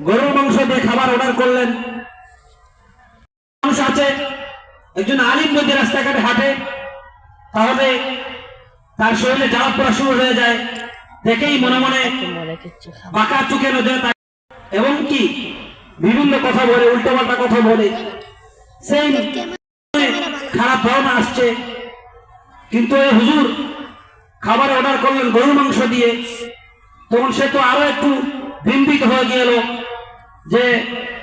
গরুর মাংস দিয়ে খাবার অর্ডার করলেন। মানুষ আছে, একজন আলিম যদি রাস্তাঘাটে হাঁটে, তাহলে তার শরীরে জ্বালা পড়া শুরু হয়ে যায়। দেখেই মনে মনে বাঁকা তাকায়। এবং কি? বিভিন্ন কথা বলে উল্টোপাল্টা কথা বলে। সেই খারাপ ধারণা আসছে। কিন্তু এই হুজুর খাবার অর্ডার করলেন গরুর মাংস দিয়ে। তখন সে তো আরও একটু বিম্বিত হয়ে গেল। যে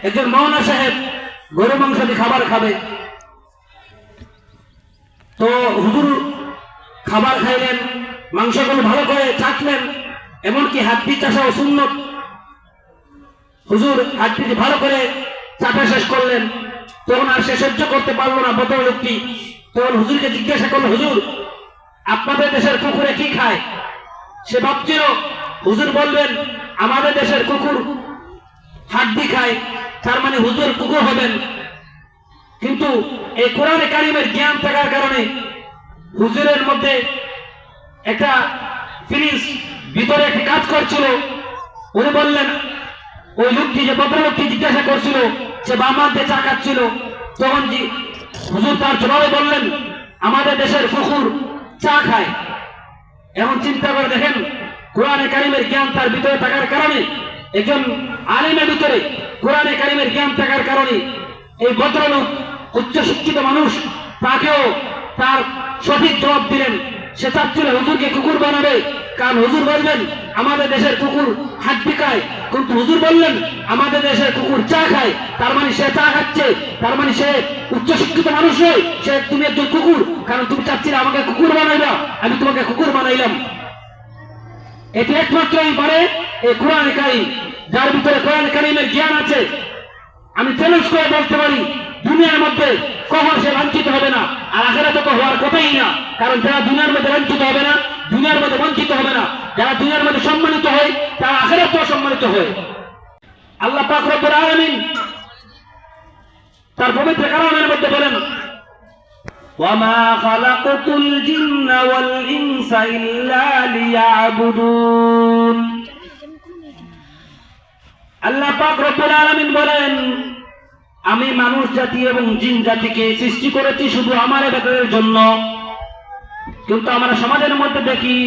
একজন মৌনা সাহেব গরু মাংস দিয়ে খাবার খাবে। তো হুজুর খাবার খাইলেন, মাংসগুলো ভালো করে চাটলেন, এমনকি হাড্ডি চাষাও সুন্নত। হুজুর হাড্ডি ভালো করে চাটা শেষ করলেন। তখন আর সে সহ্য করতে পারল না বদল লোকটি তখন হুজুরকে জিজ্ঞাসা করল, হুজুর, আপনাদের দেশের কুকুরে কি খায়? সে ভাবছিল, হুজুর বলবেন, আমাদের দেশের কুকুর হাড্ডি খায় তার মানে হুজুর কুকুর হবেন। কিন্তু এই কোরআনে কারিমের জ্ঞান থাকার কারণে হুজুরের মধ্যে একটা ফিরিস ভিতরে একটি কাজ করছিল। উনি বললেন, ওই লোকটি যে ভদ্রলোকটি জিজ্ঞাসা করছিল সে বামাতে চা খাচ্ছিল, তখন জি হুজুর তার জবাবে বললেন, আমাদের দেশের কুকুর চা খায়। এমন চিন্তা করে দেখেন, কোরআনে কারিমের জ্ঞান তার ভিতরে থাকার কারণে একজন আলিমের কোরআনে কারিমের জ্ঞান থাকার কারণে এই ভদ্রলোক, উচ্চশিক্ষিত মানুষ, তাকেও তার সঠিক জবাব দিলেন। সে চাচ্ছিল হুজুরকে কুকুর বানাবে। কারণ হুজুর বলবেন, আমাদের দেশের কুকুর হাড্ডি খায় কিন্তু হুজুর বললেন, আমাদের দেশের কুকুর চা খায়। তার মানে সে চা খাচ্ছে। তার মানে সে উচ্চশিক্ষিত মানুষ নয়। সে তুমি একজন কুকুর। কারণ তুমি চাচ্ছিলে আমাকে কুকুর বানাইবা। আমি তোমাকে কুকুর বানাইলাম। এটি একমাত্রই পারে এই কোরআন কারিম, যার ভিতরে কোরআন কারিমের জ্ঞান আছে আমি চ্যালেঞ্জ করে বলতে পারি দুনিয়ার মধ্যে কখন সে লাঞ্ছিত হবে না আর আখেরা তো হওয়ার কথাই না কারণ যারা দুনিয়ার মধ্যে লাঞ্ছিত হবে না দুনিয়ার মধ্যে বঞ্চিত হবে না যারা দুনিয়ার মধ্যে সম্মানিত হয় তারা আখেরা তো সম্মানিত হয় আল্লাহ পাক রব্বুল আলামিন তার পবিত্র কালামের মধ্যে বলেন وما خلقت الجن والإنس إلا ليعبدون আল্লাহ পাক বলেন, আমি মানুষ জাতি এবং জিন জাতিকে সৃষ্টি করেছি শুধু আমার এবাদতের জন্য। কিন্তু আমরা সমাজের মধ্যে দেখি,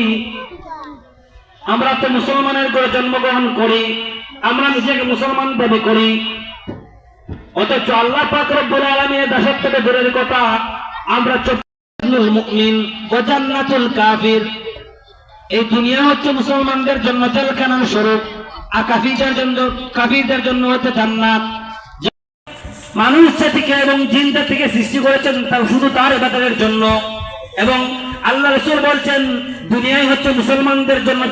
আমরা তো মুসলমানের করে জন্মগ্রহণ করি, আমরা নিজেকে মুসলমান দাবি করি। অথচ আল্লাহ পাক রব্বুল আলামিনের থেকে দূরের কথা, আমরা কাফির। এই দুনিয়া হচ্ছে মুসলমানদের জন্য জেলখানার স্বরূপ। কাফিরদের জন্য কাফিরদের জন্য হচ্ছে জান্নাত। মানুষ জাতিকে এবং জিন্দা থেকে সৃষ্টি করেছেন, তার শুধু তার এবাদের জন্য। এবং আল্লাহ রসুল বলছেন, দুনিয়ায় হচ্ছে মুসলমানদের জন্য